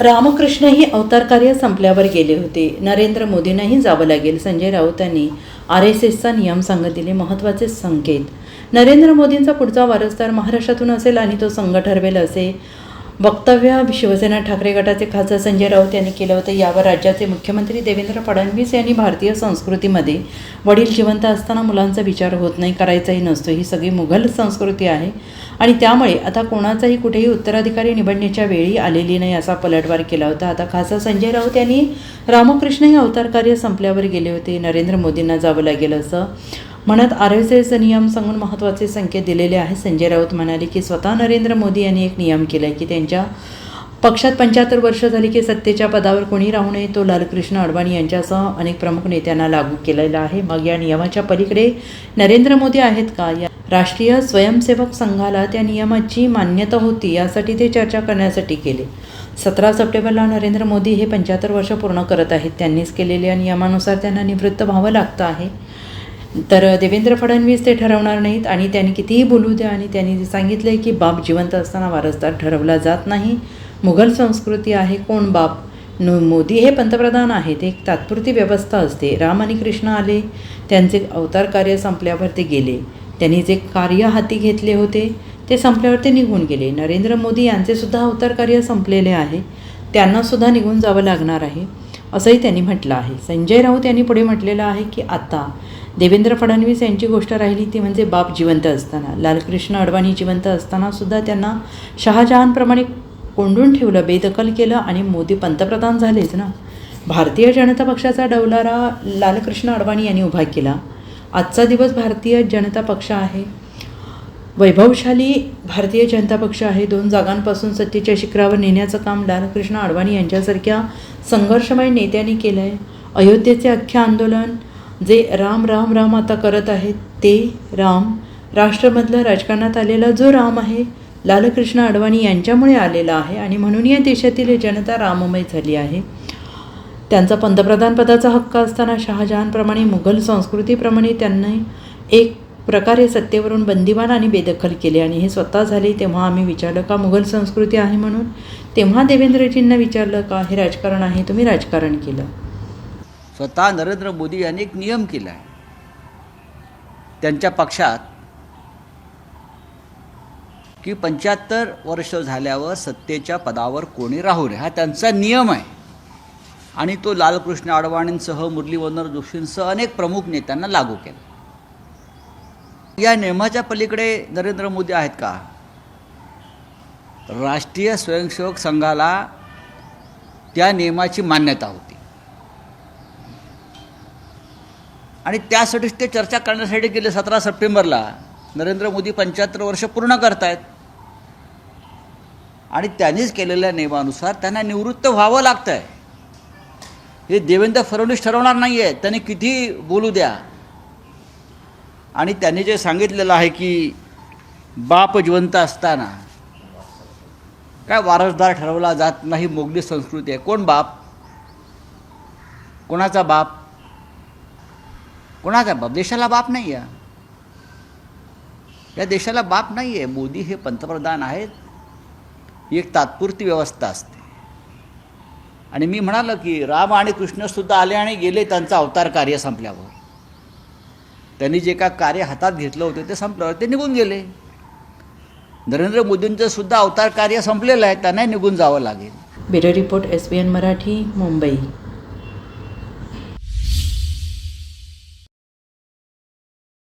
रामकृष्णही अवतार कार्य संपल्यावर गेले होते. नरेंद्र मोदींनाही जावं लागेल. संजय राऊतांनी आर एस एसचा नियम सांगत दिले महत्त्वाचे संकेत. नरेंद्र मोदींचा पुढचा वारसदार महाराष्ट्रातून असेल आणि तो संघ ठरवेल असे वक्तव्य शिवसेना ठाकरे गटाचे खासदार संजय राऊत यांनी केलं होतं. यावर राज्याचे मुख्यमंत्री देवेंद्र फडणवीस यांनी भारतीय संस्कृतीमध्ये वडील जिवंत असताना मुलांचा विचार होत नाही करायचाही नसतो. ही सगळी मुघल संस्कृती आहे. आणि त्यामुळे आता कोणाचाही कुठेही उत्तराधिकारी निवडण्याच्या वेळी आलेली नाही असा पलटवार केला होता. आता खासदार संजय राऊत यांनी रामकृष्ण हे अवतार कार्य संपल्यावर गेले होते. नरेंद्र मोदींना जावं लागेल असं म्हणत आर एस एस नियम सांगून महत्त्वाचे संकेत दिलेले आहे संजय राऊत म्हणाले की स्वतः नरेंद्र मोदी यांनी एक नियम केला आहे की त्यांच्या पक्षात पंच्याहत्तर वर्ष झाली की सत्तेच्या पदावर कोणी राहू नये तो लालकृष्ण अडवाणी यांच्यासह अनेक प्रमुख नेत्यांना लागू केलेला आहे. मग या नियमाच्या पलीकडे नरेंद्र मोदी आहेत का? या राष्ट्रीय स्वयंसेवक संघाला त्या नियमाची मान्यता होती यासाठी ते चर्चा करण्यासाठी केले सतरा सप्टेंबरला नरेंद्र मोदी हे पंच्याहत्तर वर्ष पूर्ण करत आहेत. त्यांनीच केलेल्या नियमानुसार त्यांना निवृत्त व्हावं लागतं आहे. तर देवेंद्र फडणवीस ते ठरवणार नाहीत आणि त्यांनी कितीही बोलू द्या आणि त्यांनी सांगितलं आहे की बाप जिवंत असताना वारसदार ठरवला जात नाही. मुघल संस्कृती आहे कोण बाप? नो मोदी हे पंतप्रधान आहेत. एक तात्पुरती व्यवस्था असते. राम आणि कृष्ण आले त्यांचे अवतार कार्य संपल्यावर ते गेले. त्यांनी जे कार्य हाती घेतले होते ते संपल्यावर ते निघून गेले. नरेंद्र मोदी यांचेसुद्धा अवतार कार्य संपलेले आहे. त्यांनासुद्धा निघून जावं लागणार आहे असंही त्यांनी म्हटलं आहे. संजय राऊत यांनी पुढे म्हटलेलं आहे की आता देवेंद्र फडणवीस यांची गोष्ट राहिली ती म्हणजे बाप जिवंत असताना. लालकृष्ण अडवाणी जिवंत असतानासुद्धा त्यांना शहाजहानप्रमाणे कोंडून ठेवलं बेदखल केलं आणि मोदी पंतप्रधान झालेच ना. भारतीय जनता पक्षाचा डौलारा लालकृष्ण अडवाणी यांनी उभा केला. आजचा दिवस भारतीय जनता पक्ष आहे. वैभवशाली भारतीय जनता पक्ष आहे. दोन जागांपासून सत्तेच्या शिखरावर नेण्याचं काम लालकृष्ण अडवाणी यांच्यासारख्या संघर्षमय नेत्यांनी केलं आहे अयोध्येचे अख्खे आंदोलन जे राम राम राम आता करत आहेत ते राम. राष्ट्रमधलं राजकारणात आलेला जो राम आहे लालकृष्ण अडवाणी यांच्यामुळे आलेला आहे आणि म्हणून या देशातील जनता राममय झाली आहे. त्यांचा पंतप्रधानपदाचा हक्क असताना शहाजहानप्रमाणे मुघल संस्कृतीप्रमाणे त्यांनी एक प्रकारे सत्तेवरून बंदिवान आणि बेदखल केले आणि हे स्वतः झाले. तेव्हा आम्ही विचारलं का मुघल संस्कृती आहे म्हणून? तेव्हा देवेंद्रजींना विचारलं का हे राजकारण आहे? तुम्ही राजकारण केलं. स्वतः नरेंद्र मोदी यांनी एक नियम केला आहे त्यांच्या पक्षात की पंच्याहत्तर वर्ष झाल्यावर सत्तेच्या पदावर कोणी राहू नये. हा त्यांचा नियम आहे. आणि तो लालकृष्ण अडवाणींसह मुरलीमनोहर जोशींसह अनेक प्रमुख नेत्यांना लागू केला. या नियमाच्या पलीकडे नरेंद्र मोदी आहेत का? राष्ट्रीय स्वयंसेवक संघाला त्या नियमाची मान्यता होती. आणि त्यासाठीच ते चर्चा करण्यासाठी गेले सतरा सप्टेंबरला. नरेंद्र मोदी पंच्याहत्तर वर्ष पूर्ण करतायत. आणि त्यांनीच केलेल्या नियमानुसार त्यांना निवृत्त व्हावं लागतं आहे हे देवेंद्र फडणवीस ठरवणार नाही आहे त्यांनी किती बोलू द्या. आणि त्यांनी जे सांगितलेलं आहे की बाप जिवंत असताना काय वारसदार ठरवला जात नाही मोगली संस्कृती आहे. कोण बाप? कोणाचा बाप? कोणाचा बाप? देशाला बाप नाही आहे या देशाला बाप नाही आहे मोदी हे पंतप्रधान आहेत. ही एक तात्पुरती व्यवस्था असते. आणि मी म्हणालो की राम आणि कृष्णसुद्धा आले आणि गेले त्यांचं अवतार कार्य संपल्यावर. त्यांनी जे का कार्य हातात घेतलं होतं ते संपल्यावर ते निघून गेले. नरेंद्र मोदींचं सुद्धा अवतार कार्य संपलेलं आहे. त्यांनाही निघून जावं लागेल. Bureau report S B N Marathi Mumbai.